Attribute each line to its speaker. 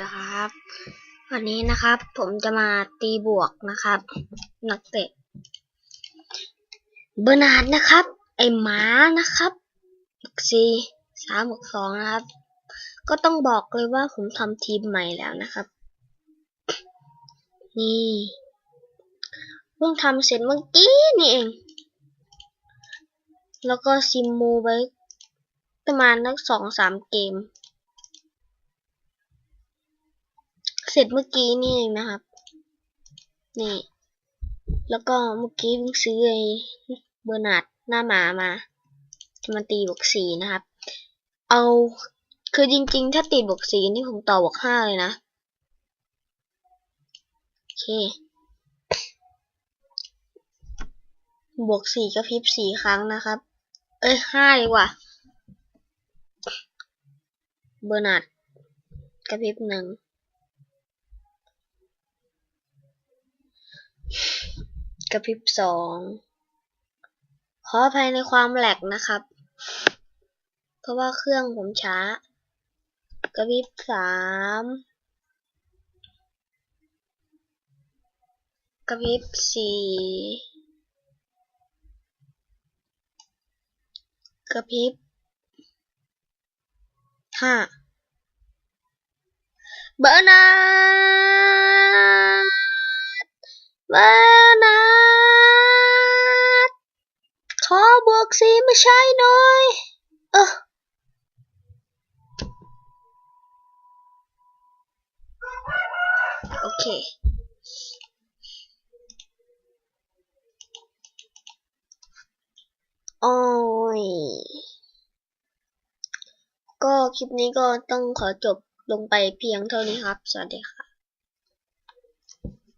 Speaker 1: นะครับ วันนี้นะครับ ผมจะมาตีบวกนะครับ นักเตะ เบอร์นาร์ดนะครับ ไอหมานะครับสี่สามบวกสองนะครับ ก็ต้องบอกเลยว่าผมทำทีมใหม่แล้วนะครับ นี่เพิ่งทำเสร็จเมื่อกี้นี่เอง แล้วก็ซิมมูไว้ประมาณนักสองสามเกม เสร็จเมื่อกี้นี่เองนะครับ นี่ แล้วก็เมื่อกี้เพิ่งซื้อไอ้เบอร์นาดหน้าหมามาจะมาตีบวกสี่นะครับ เอาคือจริงๆ ถ้าติดบวกสี่นี่ผมต่อบวกห้าเลยนะโอเคบวกสี่กระพริบสี่ครั้งนะครับ เอ้ยห้าดีกว่าเบอร์นาดกระพริบหนึ่ง กระพริบสองขออภัยในความแหลกนะครับ เพราะว่าเครื่องผมช้า กระพริบสามกระพริบสี่กระพริบห้าเบอร์นาร์ดเบอร์ วกสีมาใช้หน่อย เออโอเค โอ้ย ก็คลิปนี้ก็ต้องขอจบลงไปเพียงเท่านี้ครับ สวัสดีค่ะ